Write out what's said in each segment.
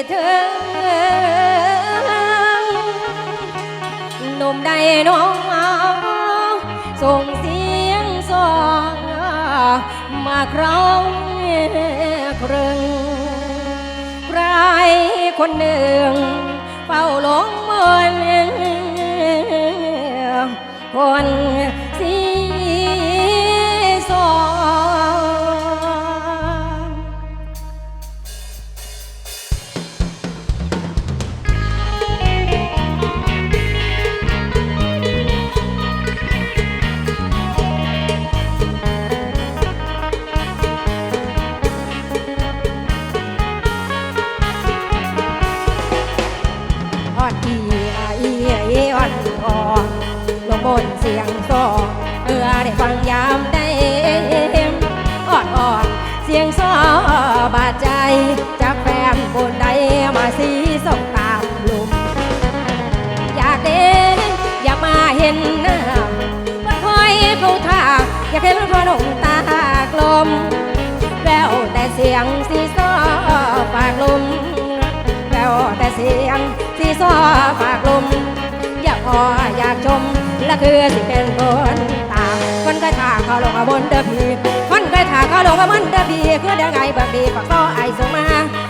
คิดถึงหนุ่มใดน้องส่งเสียงสองมาครองครึงใครคนหนึ่งเฝ้าหลงมนคน สียง ละคือสิเป็นคนตามคนเคยถาเขาลงมาบนเดอพีคนเคยถาเขาลงมาบนเดอพีคือเดี๋ยวไงบักดีฝักก็ไอส่งมา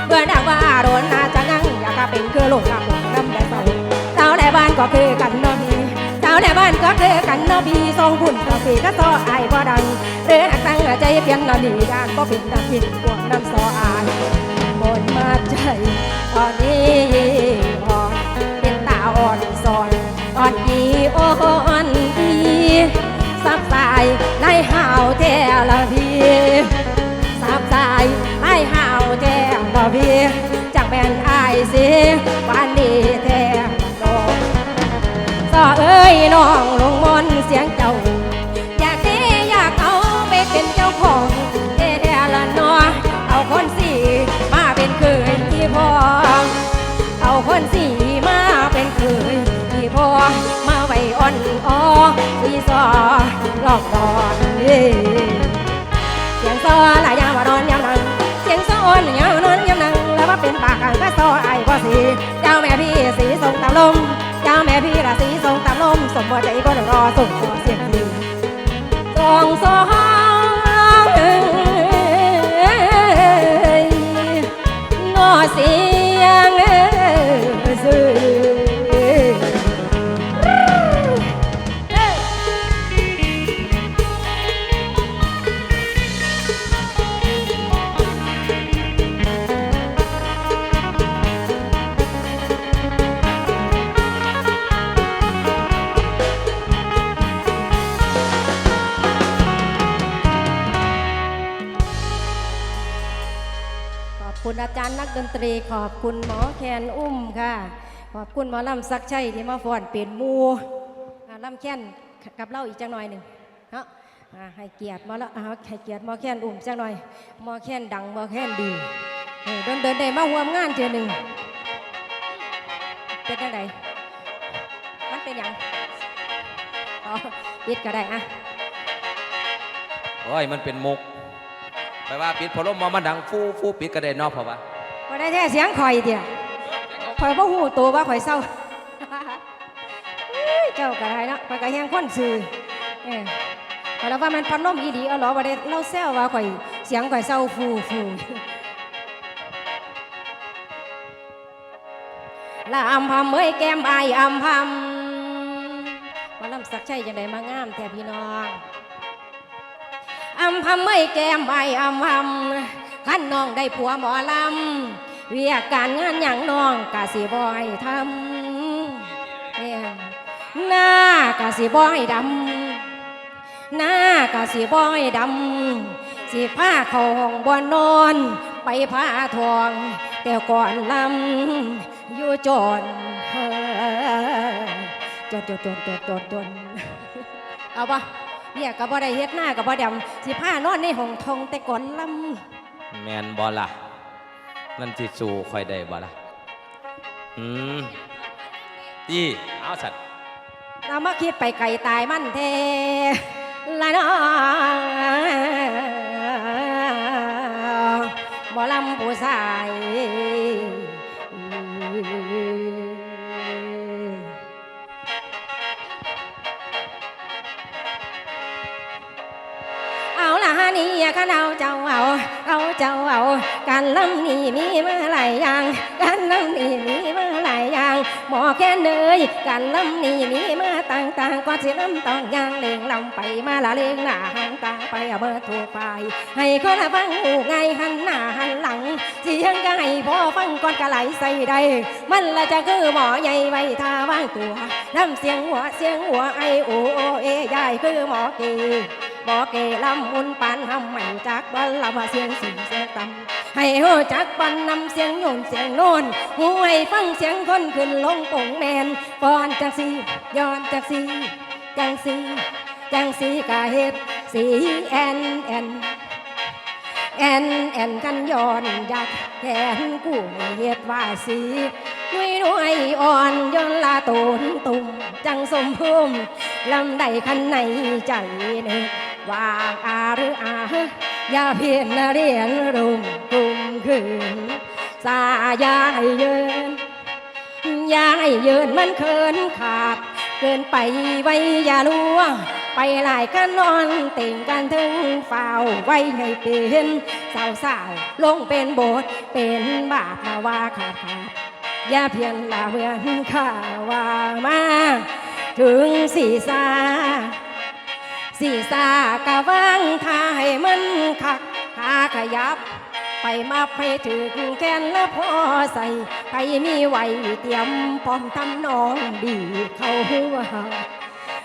เพื่อดังว่าโดนนาจะงังอยากกะเป็นคือลูกกับผมน้ำได้เศร้าสาวในบ้านก็คือกันเนอพีสาวในบ้านก็คือกันนอพีทรงหุ่นกาฟีก็ต่อไอบ่ดังหรือหากตั้งใจเพียงนอนดีดานก็เป็นน้ำพินพวกน้ำซออานบนมาใจตอนนี้อ่อนเป็นตาอ่อนสอนอ่อนอีอ่อนอีสับสาย ในห่าวแท้ละพี่สับสายในห่าวแท้ละพี่จากแม่นอายสิวันนี้แท้ดอกสอเอ้ยน้องลงมนเสียงเจ้า ซอหลอกดอนเสียงซอหลายยามว่านอนยามนั่งเสียงซออ่อนยามนอนยามนั่งแล้วว่าเป็นปากกันก็ซอไอ้พ่อสีเจ้าแม่พี่สีทรงตามลมเจ้าแม่พี่ราศีทรงตามลมสมบัติใจก็รอส่งเสียงดีทรงสองเอ้อสี ตรีขอบคุณหมอแคนอุ้มค่ะ ขอบคุณหมอลำซักชัยที่มาฟ้อนเป็นมูอ่าลำแค้นกับเล่าอีกจังหน่อยหนึ่งเนาะให้เกียรติหมอละอ่าให้เกียรติหมอแคนอุ้มจังหน่อยหมอแคนดังหมอแคนดีเดินเดินได้มาร่วมงานเทือหนึ่งเป็นยังไงมันเป็นหยังอ๋อปิดก็ได้อะโอ้ยมันเป็นมุกไปว่าปิดพอลมมามันดังฟูฟูปิดกระเด็นนอกเพราะว่า พอได้แท้เสียงข่อยเดียวข่อยบ่หูตัวว่าข่อยเศร้าเจ้าก็ได้เนาะข่อยก็แฮงคนซื่อเออข่อยแล้วว่ามันพัดลมอีดีเอาหรอบ่ได้เล่าแซวว่าข่อยเสียงข่อยเศร้าฟูฟูละอำพำเอ้ยแก้มไอายอำพำมาลำสักชัยจังไดมางามแท้พี่น้องอำพำไม่แก้มใบอำพำ ขันน้องได้ผัวหมอลำเวียกการงานอย่างน้องกะสิบอยทำเนี่ยหน้ากะสิบอยดำหน้ากะสิบอยดำสิผ้าเขาห้องบนนอนไปผ้าทอง แต่ก่อนลำอยู่จนเฮ้อจนจนจนจนจนจนเอาปะเนี่ยกับบ่ได้เฮ็ดหน้ากับบ่ดำสิผ้านอนในห้องทองแต่ก่อนลำ แมนบอล่ะนั่นที่สู่คอยได้บอล่ะอืมอีเอาสัตว์เรามาคิดไปไก่ตายมันแท้ละน้องหมอลำผู้ชายเอาละฮะนี่ข้าเอาเจ้าเอา เอาเจ้าเอาการลำนี่มีมาหลายอย่างการลำนี่มีมาหลายอย่างหมอแค่เนยการลำนี่มีมาต่างๆก็สิลำต้องย่างเลงลำไปมาละเลงหน้าหันตาไปเอาเบอร์ถูกไปให้คนละฟังหูไงหันหน้าหันหลังเสียงก็ให้พอฟังก่อนก็ไหลใส่ได้มันละจะคือหมอใหญ่ไว้ท่าว่างตัวน้ำเสียงหัวเสียงหัวไอโอโอเอยายคือหมอเก บอกเกลำมุนปานหำไม่จักบอลลำเสียงสูงเสียงต่ำให้หูจักปันนำเสียงโยนเสียงโน่นหูให้ฟังเสียงคนขึ้นลงปงแมนฟอนจังสีย้อนจังสีจังสีจังสีกะเฮ็ดสีแอนแอนแอนแอนกันย้อนยักแขนกูเฮ็ดว่าสีนุยนุยอ่อนย้อนลาตูนตุ่มจังสมภูมิลำได้คันในใจหนึ่ ว่าอาหรืออาอย่าเพียนเรียนรุมกลุ่มขืนสายาให้เยินยาให้เยินมันเคินขาด เกินไปไว้อย่าลัวไปหลายกันนอนเต่งกันถึงเฝ่าไว้ให้เป็นสาวสาวลงเป็นโบทเป็นบาปมาว่าขาดขาดอย่าเพียงลาเวียนข้าว่ามาถึงสีสา สีสากะวังทาให้มันคักขาขยับ ไปมาให้ถึงแกนแล้วพอใส่ใครมีไหวเตรียมพร้อมทำน้องดีเขาหัว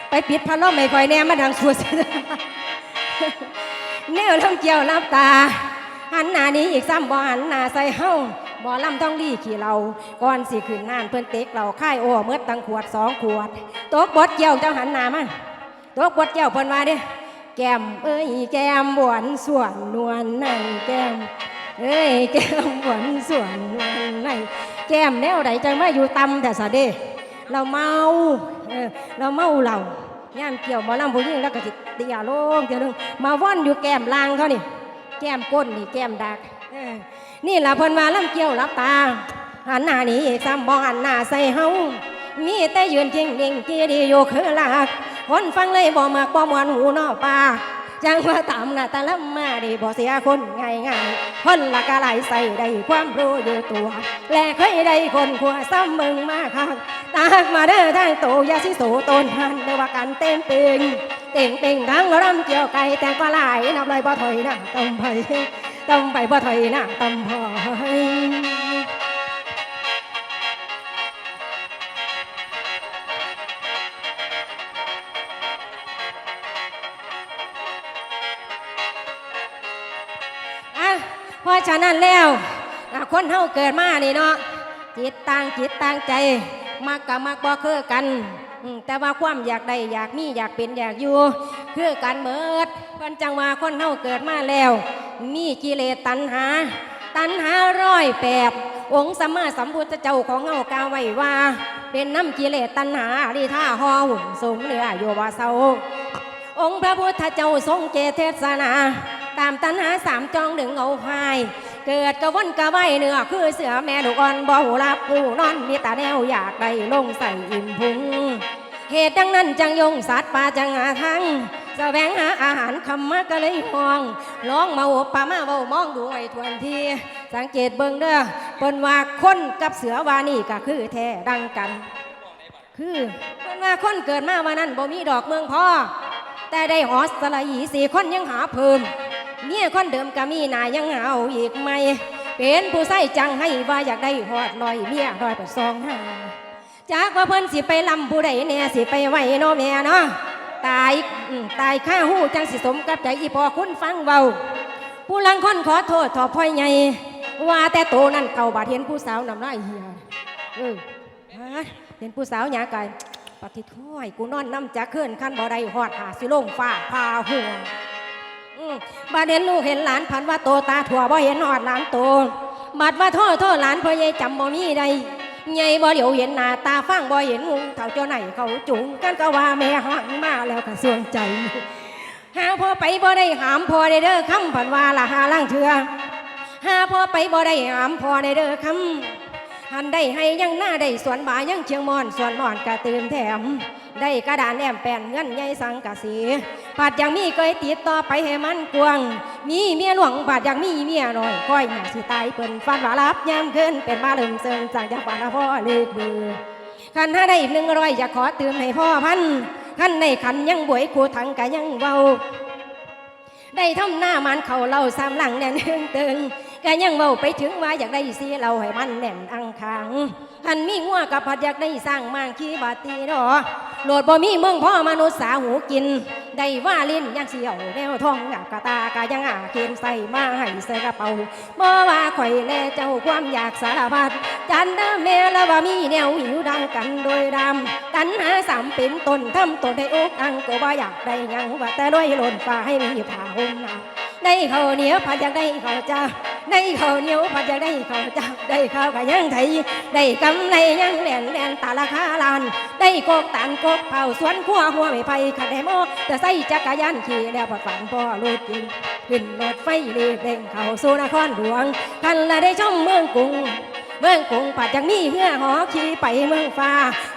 ไปปิดพัดลมไม่ค่อยแน่มาดังสัวเสียแนวลำเกี่ยวลับตาหันหน้านี้อีกซ้ำบ่หันหน้าใส่เฮาบ่ลำต้องรีขี่เราก่อนสิขึ้นงานเพิ่อนเต็กเราค่ายโอ้เมื่อตังขวดสองขวดตกบดเกี่ยวเจ้าหันหน้ามา ตกบดเกี่ยวเพิ่นว่าเด้แก้มเอ้ยแก้มบวนส่วนนวลในแก้มเอ้ยแก้มบวนส่วนนวลในแก้มแนวใดจังมาอยู่ต่ำแต่สะเด้เราเมาเออเราเมาเราย่ามเกี่ยวหมอลำผู้หญิงแล้วก็สิเตียลงเตียลงมาว่อนอยู่แก้มลางเขานี่แก้มก้นนี่แก้มดักเนี่ละเพิ่นว่าลำเกี่ยวรับตาหันหน้านี่ซ้ำบ่หันหน้าใส่เฮามีแต่ยืนเก่งเด่งจีดีอยู่คือหลัก คนฟังเลยบ่มักบ่มวนหูนอปากจังว่าตามหน้าตาลำมาดีบ่เสียคนง่ายง่ายคนละกะไหลใส่ได้ความรู้อยู่ตัว และเคยได้คนขัวซ้ำมึงมาคักตากมาเด้อทางโตยาสิโสตนหันเด้อว่ากันเต็มปิงเต่งเต่งทั้งรำเกี่ยวไก่แต่ก็หลายนับเลยบ่ถอยน้าต้มไปต้มไปบ่ถอยน้าต้มพอย เพราะฉะนั้นแล้วคนเฮาเกิดมานี่เนาะจิตต่างจิตต่างใจมักกับมักบ่คือกัน แต่ว่าความอยากได้อยากมีอยากเป็นอยากอยู่คือกันเมิดเพิ่นจังว่าคนเฮาเกิดมาแล้ว มีกิเลสตัณหา ตัณหาร้อยแปดองค์สัมมาสัมพุทธเจ้าของเฮากล่าวไว้ว่า เป็นน้ำกิเลสตัณหาที่ท่าห่อหุ่นสูงเหนือโยว่าเศร้าองค์พระพุทธเจ้าทรงเจเทศนา ตามตัณหาสามจองหนึ่งเอาพาย เกิดกระวนกระไหวเนื้อคือเสือแม่ลูกอ่อนบ่หูรับผู้นอนมีตาแนวอยากได้ลงใส่อิ่มพุงเหตุดังนั้นจังยงสัตว์ป่าจังหาทางแสวงหาอาหารคำมาก็เลยห้องร้องมาโอป่ามาเบามองดูไอ้ทวนที สังเกตเบิ่งเด้อเปิ้นว่าคนกับเสือวานี่ก็คือแท้ดังกัน คือเพิ่นว่าคนเกิดมาวันนั้นบ่มีดอกเมืองพ่อแต่ได้หอสลายสี่คนยังหาเพิ่ม เมียคนเดิมก็มีนายยังหาเอาอีกไหม เป็นผู้ใส่จังให้ว่าอยากได้หอดลอยเมียลอยปัดซองหาจากว่าเพิ่นสิไปลำผู้ใดแน่ยสิไปไหวเนาะแม่เนาะตายตายข้าหูจังสิสมกับใจอีพอคุณฟังเบาผู้ลังคนขอโทษทอพ่อยใหญ่ว่าแต่โตนั่นเก่าบาดเห็นผู้สาวนำลายเหียเออเห็นผู้สาวหยาไก่ปฏิถ้อยกูนอนน้ำจักเคลื่อนขั้นบ่ได้หอดหาสิลงฟ้าพาหัว บาดเห็นลูกเห็นหลานพันว่าโตตาถั่วบ่เห็นหอดหลานโตบัดว่าโทษโทษหลานพ่อใหญ่จำบ่มีใดใหญ่บ่เดี๋ยวเห็นหน้าตาฟังบ่เห็นงูเท่าเจ้าไหนเขาจุงกันก็ว่าแม่หันมาแล้วก็สวงใจหาพ่อไปบ่ได้หามพ่อได้เด้อคำผันว่าละหาล่างเถื่อหาพ่อไปบ่ได้หามพ่อได้เด้อคำ หันได้ให้ยังหน้าได้สวนบายังเชียงมอนสวนมอนกระตืมแถม ได้กระดานแอมแปนเงินใหญ่สังกะสีผัดยังมีเคยติดต่อไปให้มันกวง มีเมียหลวงผัดยังมีเมียน้อยก้อยหน้าสิตายเปิ้นฟันวารับยามขึ้นเป็นมาเริ่มเซิงจากจากว่าพ่อเลิกเบือขันห้าได้หนึ่งร้อยอยากขอเติมให้พ่อพันขันในขันยังบวยคูถังกะยังเบาได้ทำหน้ามันเขาเล่าสามหลังแน่นตึงตึง ก็ยังเบาไปถึงว่าอยากได้สีเราให้มันแน่นอังคางหันมีงัวกับผัดอยากได้สร้างมางขี้บาตีดอโหลดบ่มีเมืองพ่อมนุษย์สาหูกิน ได้ว่าลิ้นยังเสียวแนวทองหยาบกะตากะยังอาเคนใส่มาให้ใส่กระเป๋าบ่ว่าข่อยแลเจ้าความอยากสารพัดจันด้อแม่ละว่ามีแนวหิวดังกันโดยดำตันหาสามเป็นตนทำตนได้อกอังก็บ่อยากได้ยังว่าแต่ด้วยหล่นฟ้าให้มีผ้าห่มหนาได้ข้าเหนียวผัดอยากได้เขาจ้า ได้ข้าวเหนียวผัดอยากได้ข้าวจ้าได้ข้าวกะยังไทยได้กำไรยังแหลนแหลนตาราคาลาน ได้โกกตานโกกเผาสวนขัวหัวไม่ไปขัดได้หมแต่ใส่จักรยานขี่แล้วผัดฝันพ่อรถยิงขึ้นรถไฟรีบเด้งเข้าสู่นครหลวงคันละได้ชมเมืองกรุง เมืองกรุงปัดยังมีเหือหอขี่ไปเมืองฟ้า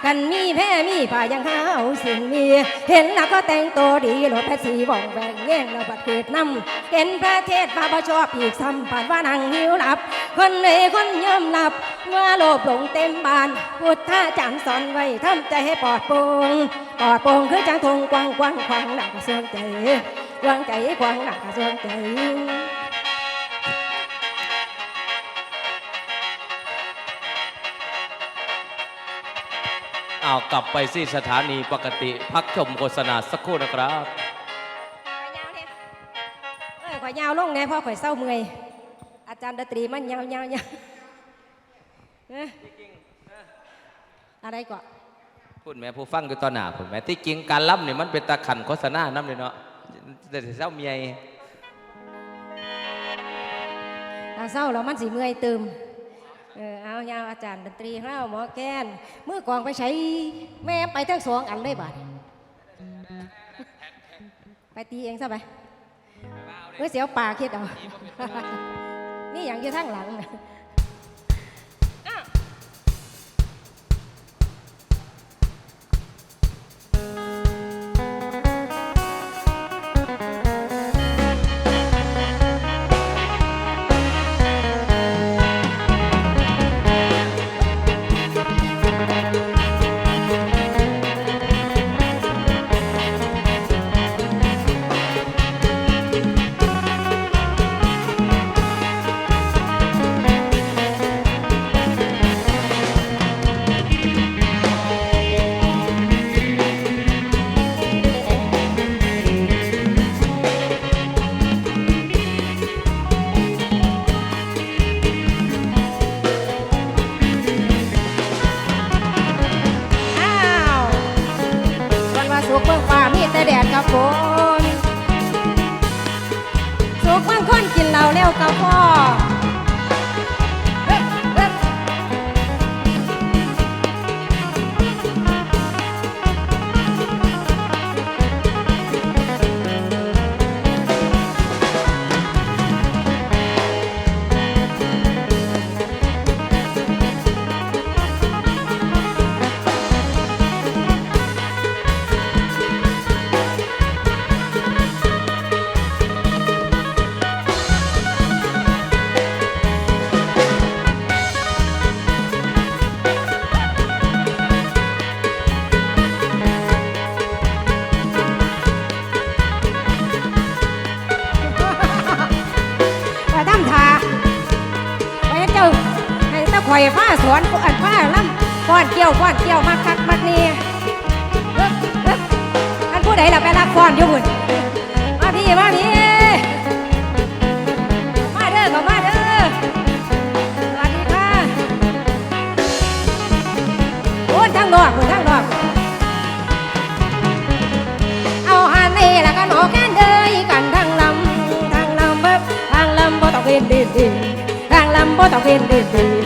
กันมีแพ้มีผ่ายังหาเอาสิ่งมี เห็นแล้วก็แต่งตัวดีรถแท็กซี่ว่องแวงแย่งแล้วบัดเกิดน้ำเห็นประเทศมาบ่ชอบอีกซ้ำผ่านว่านังหิวหลับ คนเลยคนยอมหลับว่าโลภหลงเต็มบาน พุทธาจารย์สอนไว้ทำใจให้ปลอดโปร่งปลอดโปร่งคือจังทงกว้างกว้างขวางหนักเสืองใจกว้างใจกว้างหนักเสืองใจ อากลับไปที่สถานีปกติ พักชมโฆษณาสักครู่นะครับเออข่อยยาวลงแน่เพราะข่อยเศร้าเมื่อย อาจารย์ดนตรีมันยาวยาวยาวเอ้ยอะไรก่อนพูดแม่ผู้ฟังอยู่ตอนหน้าพูดแม่ที่จริงการล่ำเนี่ยมันเป็นตาขันโฆษณาน้ำเลยเนาะแต่เศร้าเมีย ตาเศร้าแล้วมันสีเมื่อยตึม เออเอายาวอาจารย์ดนตรีของเราหมอแกนมือกลองไปใช้แม่ไปทั้งสองอันเลยบาดไปตีเองซะไปเมื่อเสียวป่าคิดเอานี่อย่างอยู่ทั้งหลัง ต้องเวียนดินเดิน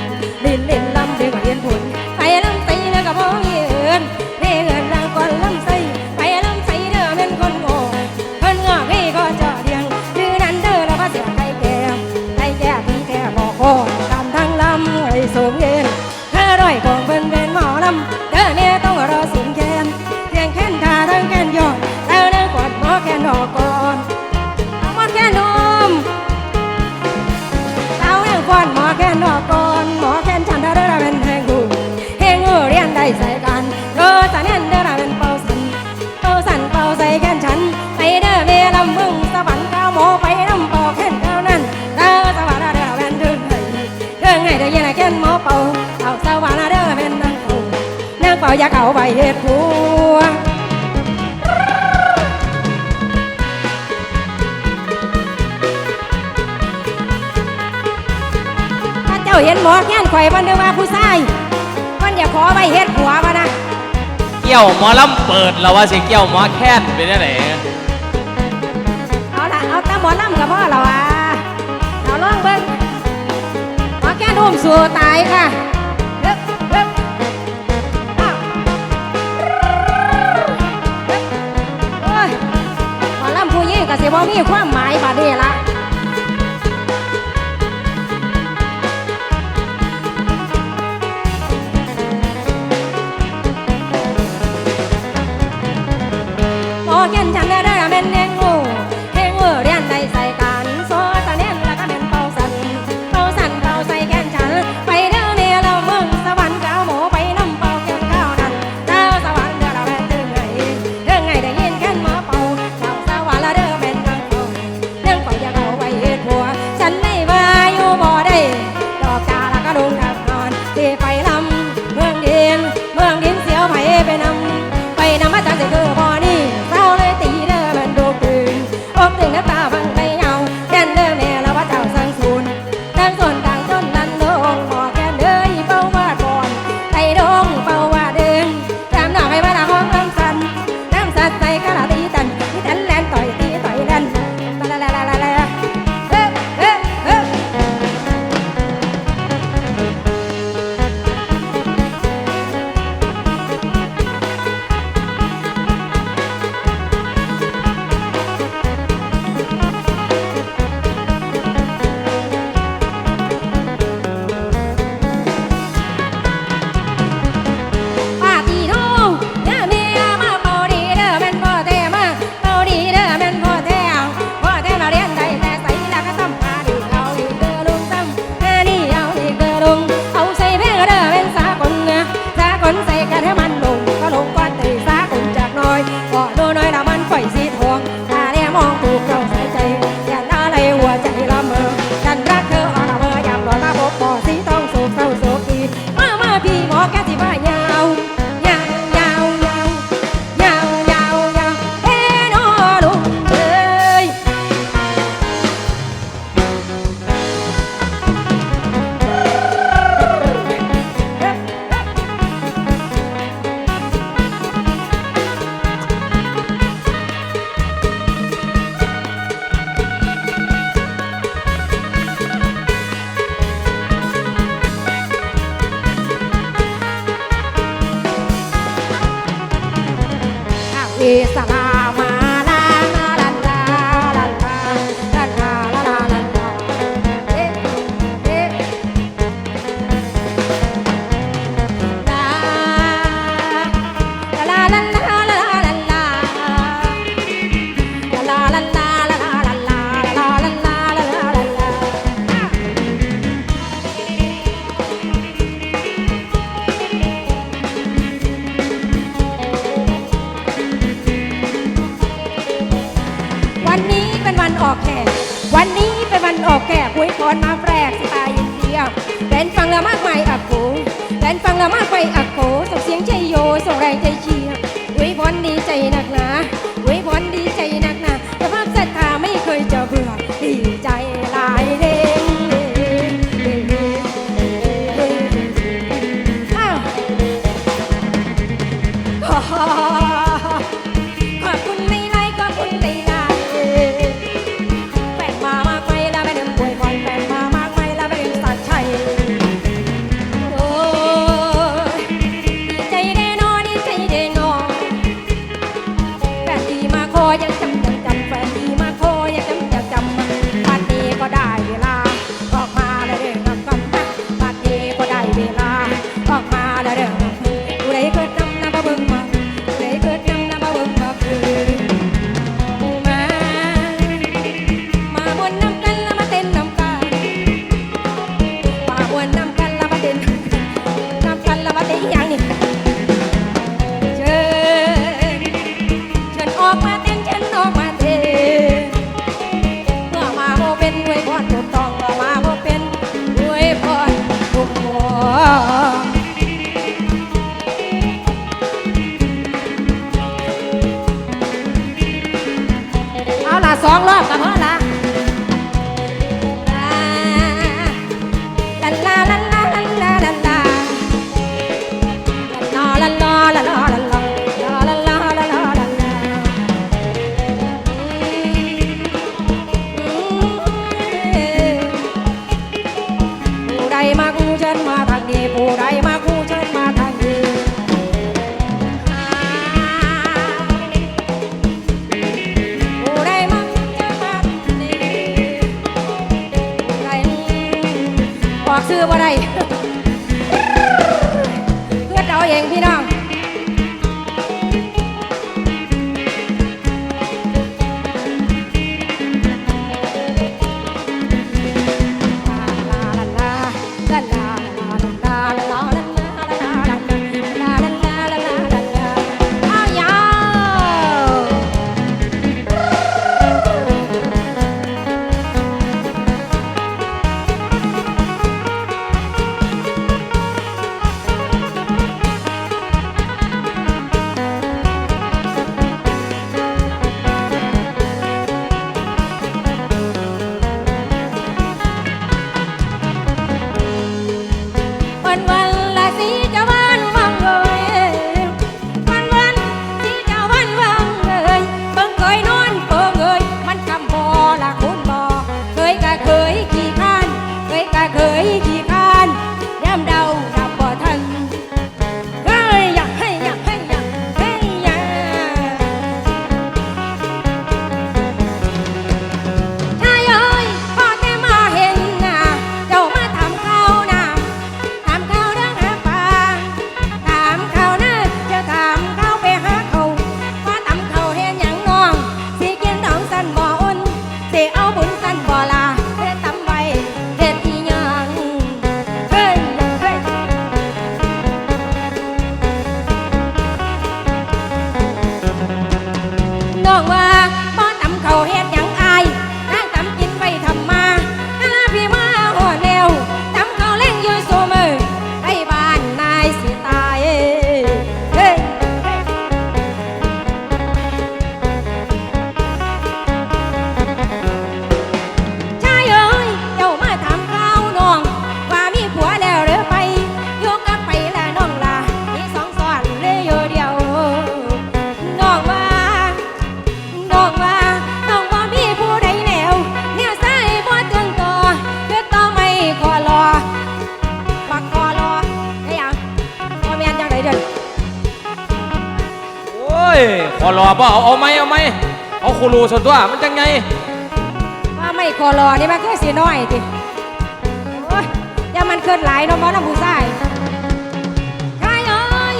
ยได้ยินแกนหมอเป่าเอาสวรรค์เด้อเป็นนางเป่นางเป่าอยากเอาใบเห็ดหัวถ้าเจ้าเห็นหมอแก้นข่อยมันเด้ยวมาผู้ชายมันอย่าขอใบเห็ดหัวมานะเกี่ยวหมอลำเปิดแล้วว่าสิเกี่ยวหมอแค้นเป็นได้ไหนเอาละเอาตาหมอลำกับพ่อ นุ่มสัวตายค่ะหมอลำผู้ยิ่งกับเสียบ่มีความหมายบาดเดละพอเห็นฉันได้ ออกแขกวันนี้เป็นวันออกแขกหวยพรมาแปลสไตล์เดียวแดนฟังแล้วมากมายอักโขแดนฟังแล้วมากมายอักโขส่งเสียงใจโยส่งแรงใจเชียร์หวยพรดีใจนักหนา ตัวมันจังไงว่าไม่คอรอนี่มันแค่สีน้อยดิโอ้ยย่ามันเกินไหลน้องมอน้ำผู้ชายกายเอ้ย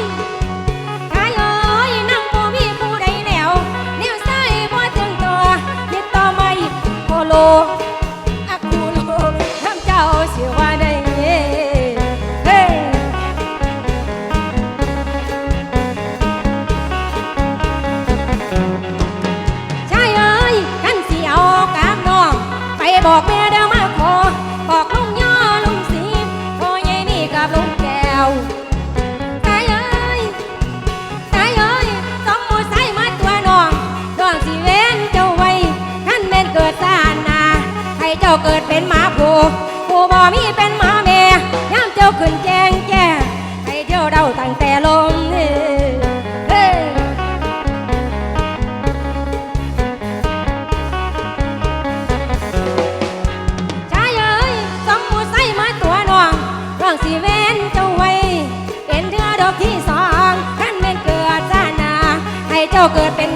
กายเอยนั่งบ่มีผู้ใดแล้วแนวซ้ายบ่งตัวคิดต่อไม่โคโลาเกิดเป็นหมาผู้ผู้บ่มีเป็นหมาแม่ย่ามเจ้าขึ้นแจงแจ้งห้เที่ยวเดาตั้งแต่ลมเฮ้ชายเอ้ยสมมูใส่มาตัวนองร่องสีเวนเจ้าไวเป็นเธอดอกที่สองท่านเป็นเกิดจ้านาให้เจ้าเกิดเป็น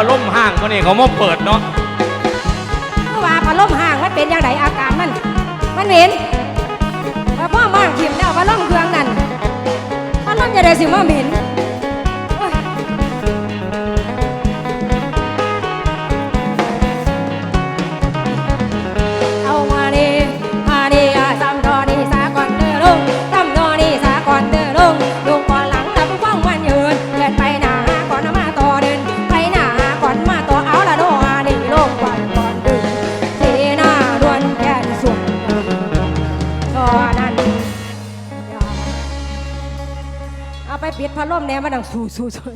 พัดลมห่างมันนี่เขามาเปิดเนาะเมื่อว่าพัดลมห่างมันเป็นยังไงอาการมัน มันเหม็นว่าพ่อมากทิมแล้วพัดลมเครื่องนั่นพัดลมจะได้สิมาเหม็น ดพัดลมแหน่มาดังสู้สู้สู้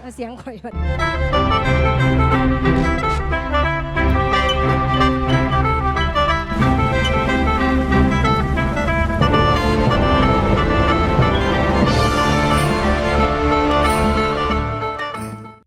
เอาเสียงข่อยก่อน